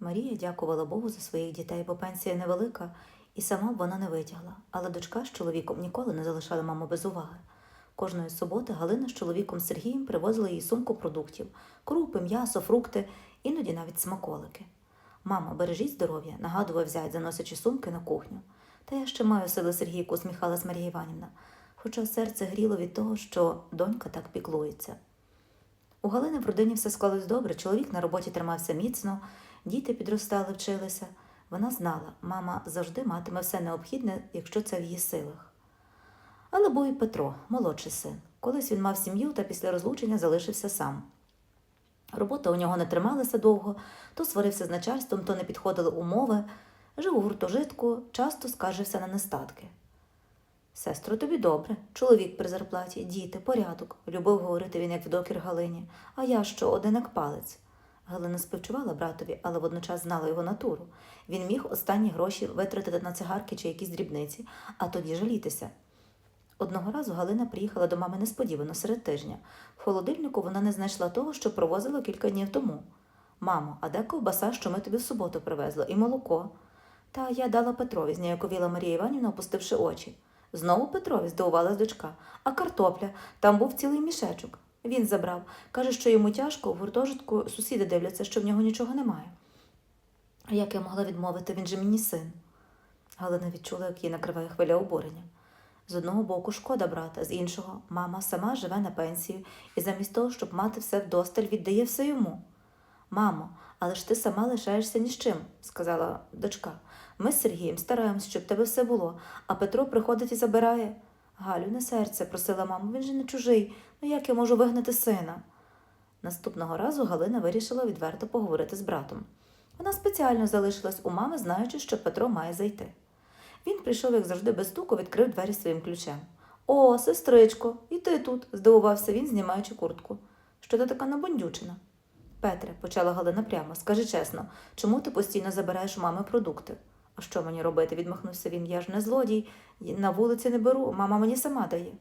Марія дякувала Богу за своїх дітей, бо пенсія невелика, і сама б вона не витягла. Але дочка з чоловіком ніколи не залишали маму без уваги. Кожної суботи Галина з чоловіком Сергієм привозила їй сумку продуктів крупи, м'ясо, фрукти, іноді навіть смаколики. Мама, бережіть здоров'я, нагадував зять, заносячи сумки на кухню. Та я ще маю сили Сергійку, усміхалась Марія Іванівна, хоча серце гріло від того, що донька так піклується. У Галини в родині все склалось добре, чоловік на роботі тримався міцно, діти підростали, вчилися. Вона знала, мама завжди матиме все необхідне, якщо це в її силах. Але був і Петро, молодший син. Колись він мав сім'ю та після розлучення залишився сам. Робота у нього не трималася довго, то сварився з начальством, то не підходили умови. Жив у гуртожитку, часто скаржився на нестатки. Сестро, тобі добре, чоловік при зарплаті, діти, порядок, любив говорити він як в докір Галині. А я що, один як палець. Галина співчувала братові, але водночас знала його натуру. Він міг останні гроші витратити на цигарки чи якісь дрібниці, а тоді жалітися. Одного разу Галина приїхала до мами несподівано серед тижня. В холодильнику вона не знайшла того, що провозила кілька днів тому. Мамо, а де ковбаса, що ми тобі в суботу привезли, і молоко? Та я дала Петрові, зніяковіла Марія Іванівна, опустивши очі. Знову Петрові, здивувалась дочка. А картопля, там був цілий мішечок. Він забрав. Каже, що йому тяжко, в гуртожитку сусіди дивляться, що в нього нічого немає. Як я могла відмовити, він же мені син. Галина відчула, як її накриває хвиля обурення. З одного боку шкода брата, з іншого мама сама живе на пенсію і замість того, щоб мати все вдосталь, віддає все йому. Мамо, але ж ти сама лишаєшся ні з чим, сказала дочка. Ми з Сергієм стараємось, щоб тебе все було, а Петро приходить і забирає. Галю, не серце, просила мама, він же не чужий. Ну як я можу вигнати сина? Наступного разу Галина вирішила відверто поговорити з братом. Вона спеціально залишилась у мами, знаючи, що Петро має зайти. Він прийшов, як завжди, без стуку, відкрив двері своїм ключем. О, сестричко, і ти тут, здивувався він, знімаючи куртку. Що ти така набундючена? Петре, почала Галина прямо, скажи чесно, чому ти постійно забираєш у мами продукти? Що мені робити? відмахнувся він. Я ж не злодій, на вулиці не беру, мама мені сама дає.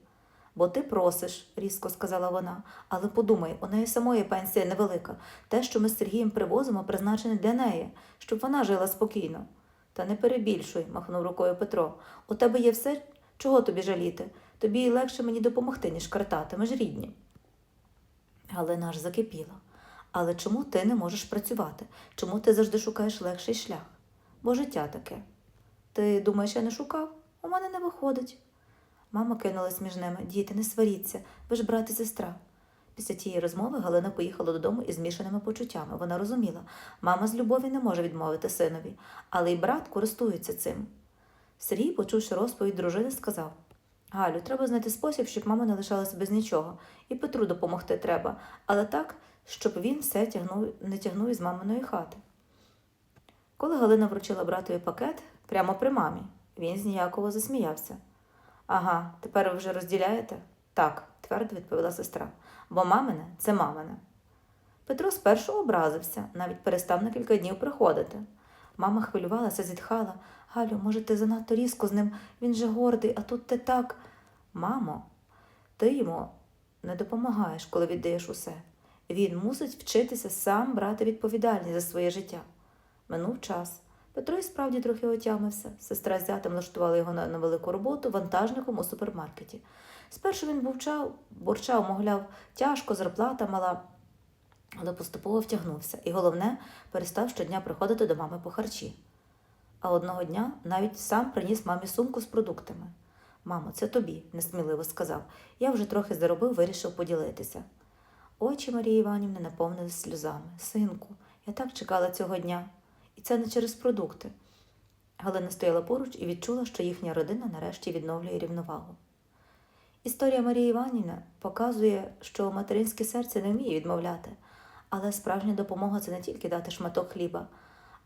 Бо ти просиш, різко сказала вона, але подумай, у неї самої пенсія невелика. Те, що ми з Сергієм привозимо, призначене для неї, щоб вона жила спокійно. Та не перебільшуй, махнув рукою Петро. У тебе є все, чого тобі жаліти? Тобі легше мені допомогти, ніж картати, ми ж рідні. Галина аж закипіла. Але чому ти не можеш працювати? Чому ти завжди шукаєш легший шлях? Бо життя таке. Ти думаєш, я не шукав? У мене не виходить. Мама кинулась між ними. Діти, не сваріться, ви ж брат і сестра. Після тієї розмови Галина поїхала додому із змішаними почуттями. Вона розуміла, мама з любові не може відмовити синові, але й брат користується цим. Сергій, почувши розповідь дружини, сказав Галю, треба знайти спосіб, щоб мама не лишалася без нічого, і Петру допомогти треба, але так, щоб він все тягнув, не тягнув із маминої хати. Коли Галина вручила братові пакет прямо при мамі, він зніяково засміявся. Ага, тепер ви вже розділяєте? Так, твердо відповіла сестра, бо мамине це мамине. Петро спершу образився, навіть перестав на кілька днів приходити. Мама хвилювалася, зітхала. Галю, може, ти занадто різко з ним, він же гордий, а тут ти так. Мамо, ти йому не допомагаєш, коли віддаєш усе. Він мусить вчитися сам брати відповідальність за своє життя. Минув час. Петро і справді трохи отямився. Сестра з зятем влаштувала його на, велику роботу вантажником у супермаркеті. Спершу він бурчав, бурчав, мовляв, тяжко, зарплата мала, але поступово втягнувся і, головне, перестав щодня приходити до мами по харчі. А одного дня навіть сам приніс мамі сумку з продуктами. Мамо, це тобі, несміливо сказав. Я вже трохи заробив, вирішив поділитися. Очі Марії Іванівни наповнились сльозами. Синку, я так чекала цього дня. І це не через продукти. Галина стояла поруч і відчула, що їхня родина нарешті відновлює рівновагу. Історія Марії Іванівни показує, що материнське серце не вміє відмовляти, але справжня допомога це не тільки дати шматок хліба,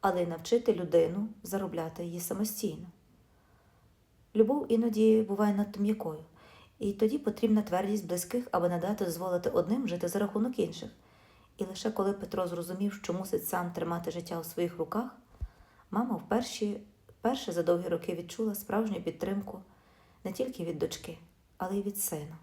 але й навчити людину заробляти її самостійно. Любов іноді буває надто м'якою, і тоді потрібна твердість близьких, аби не дати дозволити одним жити за рахунок інших. І лише коли Петро зрозумів, що мусить сам тримати життя у своїх руках, мама вперше, вперше за довгі роки відчула справжню підтримку не тільки від дочки, але й від сина.